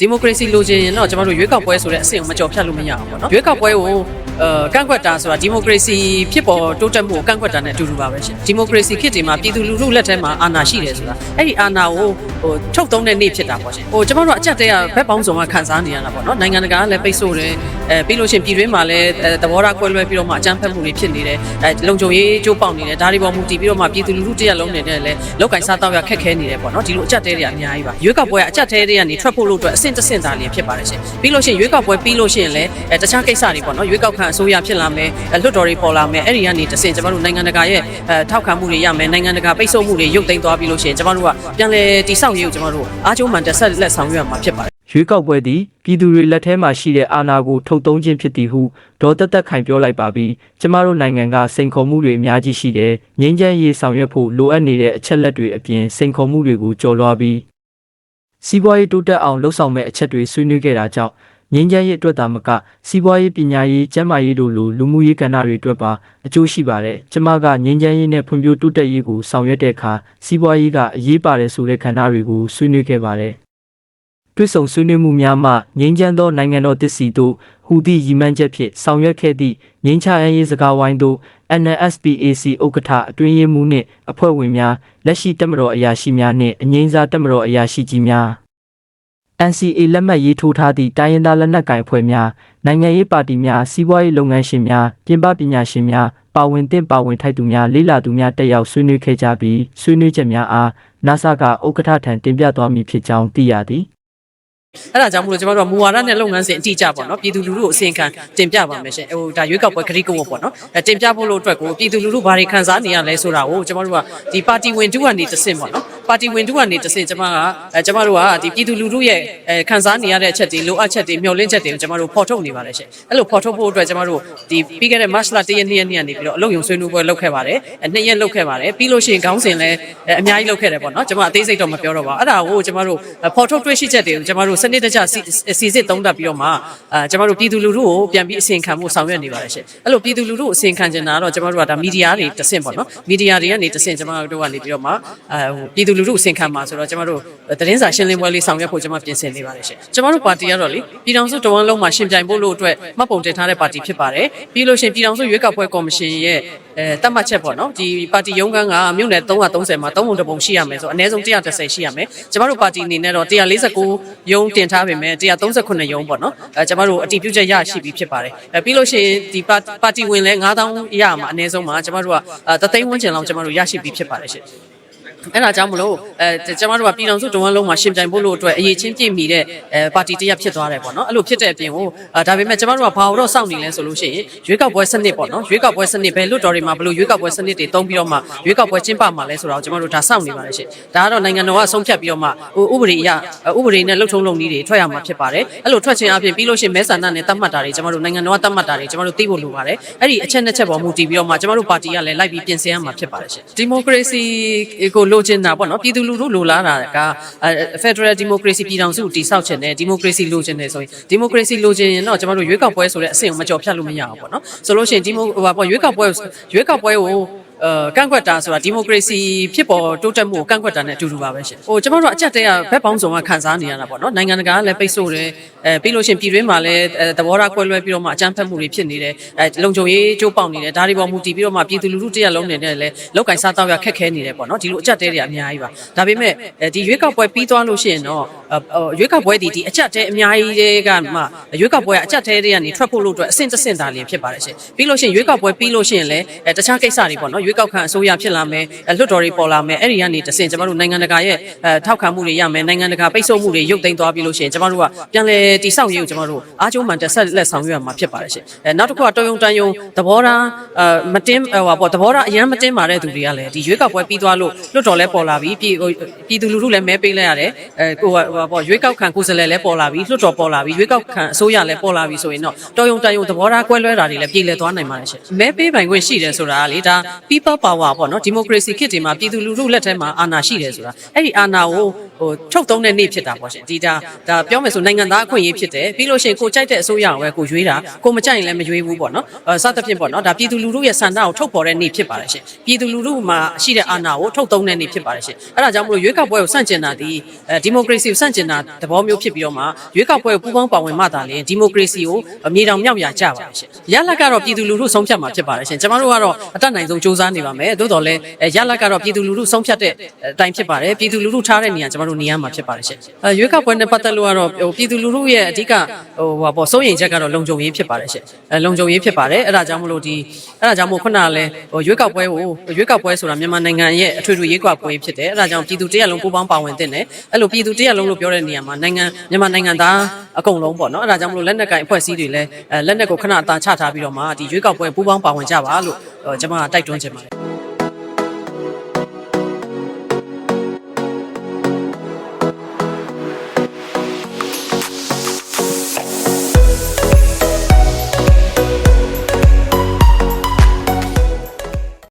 ဒီမိုကရေစီလိုချင်ရင်တော့ကျွန်တော်တို့ရွေးကောက်ပွဲဆိုတဲ့အဆင့်ကိုမကြော်ဖြတ်လို့မရအောင်ပေါ့နော်ရွေးကောက်ပွဲကိုအဲကန့်ကွက်တာဆိုတာဒီမိုကရေစီဖြစ်ပေါ်တိုးတက်မှုကိုကန့်ကွက်တာနဲ့အတူတူပါပဲရှင်ဒီမိုကရေစီခေတ်ဒီမှာပြည်သူလူထုလက်ထဲမှာအာဏာရှိတယ်ဆိုတာအဲ့ဒီအာဏာကိုဟိုထုတ်သုံးတဲ့နေ့ဖြစ်တာပေါ့ရှင်ဟိုကျွန်တော်တို့အကြက်တဲကဘက်ပေါင်းစုံကခံစားနေရတာပေါ့နော်နိုင်ငံတကာကလည်းပိတ်ဆို့တယ်အဲပြီးလို့ရှရင်ပြည်တွင်းမှာလည်းအဲသဘောထားကွဲလွဲပြီးတော့မှအကြမ်းဖက်မှုတွေဖြစ်နေတယ်အဲလုံခြုံရေးကြိုးပေါက်နေတယ်ဒါတွေပေါ်မူတည်ပြီးတော့မှပြည်သူလူထုတရက်လုံးနဲ့လည်းလောက်ကင်စားတော့ရခက်ခဲနေတယ်ပေါ့နော်ဒီလိုအကြက်တဲတွေအများကြီးပါရွေးကောက်ပွဲကအကြက်တဲတွေကနေထွက်ဖို့လို့အတွက်အဆင့်တစ်ဆင့်သားလေးဖြစ်ပါတယ်ရှင်ပြီးလို့ရှိရင်ရွေးကောက်ပွဲပြီးလို့ရှိရင်လည်းအဲတခြားကိစ္စတွေပေါ့နော်ရွေးကောက်ခံအစိုးရဖြစ်လာမယ်အဲလွှတ်တော်တွေပေါ်လာမယ်အဲ့ဒီကနေတစ်ဆင့်ကျွန်တော်တို့နိုင်ငံတကာရဲ့အဲထောက်ခံမှုတွေရမယ်နိုင်ငံတကာပိတ်ဆို့မှုတွေရုပ်သိမ်းသွားပြီးလို့ရှိရင်ကျွန်တော်တို့ကပြန်လည်တိစောက်ရေးကိုကျွန်တော်တို့အားကျုံးမှန်တက်ဆက်လက်ဆောင်ရွက်မှာဖြစ်ပါတယ်ရွေးကောက်ပွဲသည်ပြည်သူတွေလက်ထဲမှာရှိတဲ့အာဏာကိုထုတ်သုံးခြင်းဖြစ်သည်ဟုဒေါ်သက်သက်ခိုင်ပြောလိုက်ပါပြီးကျမတို့နိုင်ငံကစိန်ခေါ်မှုတွေအများကြီးရှိတယ်ငြိမ်းချမ်းရေးဆောင်ရွက်ဖို့လိုအပ်နေတဲ့အချက်လက်တွေအပြင်စိန်ခေါ်မှုတွေကိုကျော်လွှားပြီး စီးပွားရေးတိုးတက်အောင်လှုပ်ဆောင်မဲ့အချက်တွေဆွေးနွေးခဲ့တာကြောင့်ငြိမ်းချမ်းရေးအတွက်သာမကစီးပွားရေးပညာရေးကျန်းမာရေးတို့လိုလူမှုရေးကဏ္ဍတွေအတွက်ပါအကျိုးရှိပါတယ်ကျမကငြိမ်းချမ်းရေးနဲ့ဖွံ့ဖြိုးတိုးတက်ရေးကိုဆောင်ရွက်တဲ့အခါစီးပွားရေးကအရေးပါတယ်ဆိုတဲ့ကဏ္ဍတွေကိုဆွေးနွေးခဲ့ပါတယ် တွစ်ဆုံဆွေးနွေးမှုများမှငြိမ်းချမ်းသောနိုင်ငံတော်တည်စီတို့ဟူသည့်ရည်မှန်းချက်ဖြင့်ဆောင်ရွက်ခဲ့သည့်ငြိမ်းချမ်းရေးစကားဝိုင်းတို့ NNSPAC ဥက္ကဋ္ဌအတွင်းရေးမှူးနှင့်အဖွဲ့ဝင်များလက်ရှိတက်မတော်အရာရှိများနှင့်အငြိမ်းစားတက်မတော်အရာရှိကြီးများ NCA လက်မှတ်ရေးထိုးထားသည့်တိုင်းရင်းသားလက်နက်ကိုင်အဖွဲ့များနိုင်ငံရေးပါတီများစီးပွားရေးလုပ်ငန်းရှင်များပြင်ပပညာရှင်များပါဝင်သင့်ပါဝင်ထိုက်သူများလေးလာသူများတက်ရောက်ဆွေးနွေးခဲ့ကြပြီးဆွေးနွေးချက်များအား NASA ကဥက္ကဋ္ဌထံတင်ပြသွားမည်ဖြစ်ကြောင်းသိရသည် အဲ့ဒါကြောင့်မလို့ကျွန်တော်တို့ကမူဝါဒနဲ့လုပ်ငန်းစဉ်အတိအကျပေါ့နော်ပြည်သူလူထုကိုအစီအခံတင်ပြပါမယ်ရှင်ဟိုဒါရွေးကောက်ပွဲခရီးကုန်းပေါ့နော်အဲတင်ပြဖို့လို့အတွက်ကိုပြည်သူလူထုဘာတွေခံစားနေရလဲဆိုတာကိုကျွန်တော်တို့ကဒီပါတီဝင်တူကနေတဆင့်ပေါ့နော် ပါတီဝင်တူကနေတဆင့်ကျွန်မကအဲကျွန်မတို့ကဒီပြည်သူလူထုရဲ့အဲခံစားနေရတဲ့အချက်တွေလိုအပ်ချက်တွေမျှော်လင့်ချက်တွေကိုကျွန်တော်တို့ဖော်ထုတ်နေပါတယ်ရှင်အဲ့လိုဖော်ထုတ်ဖို့အတွက်ကျွန်တော်တို့ဒီပြီးခဲ့တဲ့ March လ1ရက်2ရက်နေ့ကနေပြီးတော့အလုပ်ရုံဆွေးနွေးပွဲလုပ်ခဲ့ပါတယ်အဲ2ရက်လုပ်ခဲ့ပါတယ်ပြီးလို့ရှိရင်ခေါင်းစဉ်လည်းအဲအများကြီးလုပ်ခဲ့တယ်ပေါ့နော်ကျွန်မအသေးစိတ်တော့မပြောတော့ပါဘူးအဲ့ဒါကိုကျွန်တော်တို့ဖော်ထုတ်တွေ့ရှိချက်တွေကိုကျွန်တော်တို့စနစ်တကျစီစီစစ်သုံးသပ်ပြီးတော့မှအဲကျွန်တော်တို့ပြည်သူလူထုကိုပြန်ပြီးအစီအခံမှုဆောင်ရွက်နေပါတယ်ရှင်အဲ့လိုပြည်သူလူထုအစီအခံကျင်တာကတော့ကျွန်တော်တို့ကဒါမီဒီယာတွေတဆင့်ပေါ့နော်မီဒီယာတွေကနေတဆင့်ကျွန်တော်တို့ကနေပြီးတော့မှအဲဟိုပြည်သူလူထုအစီအခံမှာဆိုတော့ကျွန်တော်တို့သတင်းစာရှင်းလင်းပွဲလေးဆောင်ရွက်ဖို့ကျွန်မပြင်ဆင်နေပါတယ်ရှင်ကျွန်တော်တို့ပါတီကတော့လေပြည်ထောင်စုတဝန်လုံးမှာရှင်ပြိုင်ဖို့လို့အတွက်မှတ်ပုံတင်ထားတဲ့ပါတီဖြစ်ပါတယ်ပြီးလို့ရှိရင်ပြည်ထောင်စုရွေးကောက်ပွဲကော်မရှင်ရဲ့အဲတတ်မှတ်ချက်ပေါ့နော်ဒီပါတီရုံးခန်းကမြို့နယ်330မှာ3ပုံတစ်ပုံရှိရမယ်ဆိုအနည်းဆုံး130ရှိရမယ်ကျွန်တော်တို့ပါတီအနေနဲ့တော့149ရုံးတင်ထားပေမဲ့138ရုံးပေါ့နော်အဲကျွန်တော်တို့အတည်ပြုချက်ရရှိပြီးဖြစ်ပါတယ်အဲပြီးလို့ရှိရင်ဒီပါပါတီဝင်လဲ9000ရမှာအနည်းဆုံးမှာကျွန်တော်တို့ကအဲတသိန်းဝန်းကျင်လောက်ကျွန်တော်တို့ရရှိပြီးဖြစ်ပါတယ်ရှင် အဲ့ဒါကြောင့်မလို့အဲကျွန်တော်တို့ကပြည်တော်စုတဝန်လုံးမှာရှင်ပြိုင်ဖို့လို့အတွက်အရေးချင်းပြည့်မီတဲ့အဲပါတီတရက်ဖြစ်သွားတယ်ပေါ့နော်အဲ့လိုဖြစ်တဲ့အပြင်ကိုအဲဒါပေမဲ့ကျွန်တော်တို့ကဘာလို့တော့စောင့်နေလဲဆိုလို့ရှိရင်ရွေးကောက်ပွဲစနစ်ပေါ့နော်ရွေးကောက်ပွဲစနစ်ပဲလွတ်တော်တွေမှာဘလို့ရွေးကောက်ပွဲစနစ်တွေတုံးပြီးတော့မှရွေးကောက်ပွဲကျင်းပမှာလဲဆိုတော့ကျွန်တော်တို့ဒါစောင့်နေပါတယ်ရှင်ဒါကတော့နိုင်ငံတော်ကဆုံးဖြတ်ပြီးတော့မှဟိုဥပဒေအရဥပဒေနဲ့လှုပ်ထုံးလုပ်နည်းတွေထွက်ရမှာဖြစ်ပါတယ်အဲ့လိုထွက်ခြင်းအပြင်ပြီးလို့ရှိရင်မဲဆန္ဒနဲ့တတ်မှတ်တာတွေကျွန်တော်တို့နိုင်ငံတော်ကတတ်မှတ်တာတွေကျွန်တော်တို့သိဖို့လိုပါတယ်အဲ့ဒီအချက်နှစ်ချက်ပေါ်မူတည်ပြီးတော့မှကျွန်တော်တို့ပါတီကလည်းလိုက်ပြီးပြင်ဆင်ရမှာဖြစ်ပါတယ်ရှင်ဒီမိုကရေစီကိုလိုချင်တာပေါ့နော်ပြည်သူလူထုလိုလားတာကဖက်ဒရယ်ဒီမိုကရေစီပြည်ထောင်စုတည်ဆောက်ခြင်းနဲ့ဒီမိုကရေစီလိုချင်တယ်ဆိုရင်ဒီမိုကရေစီလိုချင်ရင်တော့ကျွန်တော်တို့ရွေးကောက်ပွဲဆိုတဲ့အဆင့်ကိုမကြော်ဖြတ်လို့မရအောင်ပေါ့နော်ဆိုလို့ရှိရင်ဒီမိုဟိုပါပေါ့ရွေးကောက်ပွဲရွေးကောက်ပွဲကို အဲကန့်ကွက်တာဆိုတာဒီမိုကရေစီဖြစ်ပေါ်တိုးတက်မှုကိုကန့်ကွက်တာနဲ့အတူတူပါပဲရှင်။ဟိုကျွန်တော်တို့အကြက်တဲကဘက်ပေါင်းစုံကခံစားနေရတာပေါ့နော်။နိုင်ငံတကာကလည်းပိတ်ဆို့တယ်။အဲပြီးလို့ရှိရင်ပြည်တွင်းမှာလည်းအဲသဘောထားကွဲလွဲပြီးတော့မှအကြမ်းဖက်မှုတွေဖြစ်နေတယ်။အဲလုံခြုံရေးကြိုးပေါက်နေတယ်။ဒါတွေပေါ်မူတည်ပြီးတော့မှပြည်သူလူထုတရက်လုံးနေနဲ့လည်းလောက်ကင်စားတော့ရခက်ခဲနေတယ်ပေါ့နော်။ဒီလိုအကြက်တဲတွေအများကြီးပါ။ဒါပေမဲ့အဲဒီရွေးကောက်ပွဲပြီးသွားလို့ရှိရင်တော့ ရွေးကောက်ပွဲဒီဒီအကြက်တဲအများကြီးတွေကမှရွေးကောက်ပွဲကအကြက်တဲတွေကနေထွက်ဖို့လို့အတွက်အဆင့်တစ်ဆင့်သာလျင်ဖြစ်ပါတယ်ရှင်။ပြီးလို့ရှိရင်ရွေးကောက်ပွဲပြီးလို့ရှိရင်လည်းအဲတခြားကိစ္စတွေပေါ့နော်။ရွေးကောက်ခံအစိုးရဖြစ်လာမယ်လွှတ်တော်တွေပေါ်လာမယ်အဲ့ဒီကနေတဆင့်ကျမတို့နိုင်ငံတကာရဲ့အဲထောက်ခံမှုတွေရမယ်နိုင်ငံတကာပိတ်ဆို့မှုတွေရုပ်သိမ်းသွားပြီးလို့ရှိရင်ကျမတို့ကပြန်လဲတိဆောက်ရေးကိုကျမတို့အားကျုံးမှန်တက်ဆက်လက်ဆောင်ရွက်မှာဖြစ်ပါတယ်ရှင်အဲနောက်တစ်ခုကတော်ယုံတန်ယုံသဘောထားအဲမတင်းဟိုပါပေါ့သဘောထားအရင်မတင်းပါတဲ့သူတွေကလည်းဒီရွေးကောက်ပွဲပြီးသွားလို့လွှတ်တော်လဲပေါ်လာပြီးပြည်ပြည်သူလူထုလည်းမဲပေးလိုက်ရတယ်အဲကိုဟိုပါပေါ့ရွေးကောက်ခံကိုယ်စားလှယ်လည်းပေါ်လာပြီးလွှတ်တော်ပေါ်လာပြီးရွေးကောက်ခံအစိုးရလည်းပေါ်လာပြီးဆိုရင်တော့တော်ယုံတန်ယုံသဘောထားကွဲလွဲတာတွေလည်းပြည်လဲသွားနိုင်ပါတယ်ရှင်မဲပေးပိုင်ခွင့်ရှိတယ်ဆိုတာကလေဒါ people power ပေါ့နော်ဒီမိုကရေစီခေတ်ဒီမှာပြည်သူလူထုလက်ထဲမှာအာဏာရှိတယ်ဆိုတာအဲ့ဒီအာဏာကိုဟဟိုထုတ်သုံးတဲ့နေ့ဖြစ်တာပေါ့ရှင်ဒီဒါဒါပြောမယ်ဆိုနိုင်ငံသားအခွင့်အရေးဖြစ်တယ်ပြီးလို့ရှိရင်ကိုကြိုက်တဲ့အစိုးရကိုပဲကိုရွေးတာကိုမကြိုက်ရင်လည်းမရွေးဘူးပေါ့နော်အဲစသဖြင့်ပေါ့နော်ဒါပြည်သူလူထုရဲ့ဆန္ဒကိုထုတ်ပေါ်တဲ့နေ့ဖြစ်ပါတယ်ရှင်ပြည်သူလူထုမှာရှိတဲ့အာဏာကိုထုတ်သုံးတဲ့နေ့ဖြစ်ပါတယ်ရှင်အဲ့ဒါကြောင့်မလို့ရွေးကောက်ပွဲကိုစန့်ကျင်တာဒီဒီမိုကရေစီကိုစန့်ကျင်တာသဘောမျိုးဖြစ်ပြီးတော့မှရွေးကောက်ပွဲကိုပူးပေါင်းပါဝင်မှသာလေဒီမိုကရေစီကိုမြေတောင်မြောက်ရာကြပါမယ်ရှင်ရလဒ်ကတော့ပြည်သူလူထုဆုံးဖြတ်မှာဖြစ်ပါတယ်ရှင်ကျွန်တော်တို့ကတော့အတတ်နိုင်ဆုံးစူးစမ်းနေပါမယ်သို့တော်လည်းရလဒ်ကတော့ပြည်သူလူထုဆုံးဖြတ်တဲ့အတိုင်းဖြစ်ပါတယ်ပြည်သူလူထုထားတဲ့နေရာကျွန်တော်တို့နေရာမှာဖြစ်ပါတယ်ရှင်အဲရွေးကောက်ပွဲနဲ့ပတ်သက်လို့ကတော့ဟိုပြည်သူလူထုရဲ့အဓိကဟိုဟာပေါ့စိုးရိမ်ချက်ကတော့လုံခြုံရေးဖြစ်ပါတယ်ရှင်အဲလုံခြုံရေးဖြစ်ပါတယ်အဲ့ဒါကြောင့်မလို့ဒီအဲ့ဒါကြောင့်မို့ခုနကလည်းဟိုရွေးကောက်ပွဲကိုရွေးကောက်ပွဲဆိုတာမြန်မာနိုင်ငံရဲ့အထွေထွေရွေးကောက်ပွဲဖြစ်တယ်အဲ့ဒါကြောင့်ပြည်သူတရက်လုံးပူးပေါင်းပါဝင်တင်တယ်အဲ့လိုပြည်သူတရက်လုံးလို့ပြောတဲ့နေရာမှာနိုင်ငံမြန်မာနိုင်ငံသားအကုန်လုံးပေါ့နော်အဲ့ဒါကြောင့်မလို့လက်နက်ကင်အဖွဲ့အစည်းတွေလည်းအဲလက်နက်ကိုခဏအသာချထားပြီးတော့မှဒီရွေးကောက်ပွဲပူးပေါင်းပါဝင်ကြပါလို့ကျွန်မကတိုက်တွန်းချင်ပါတယ်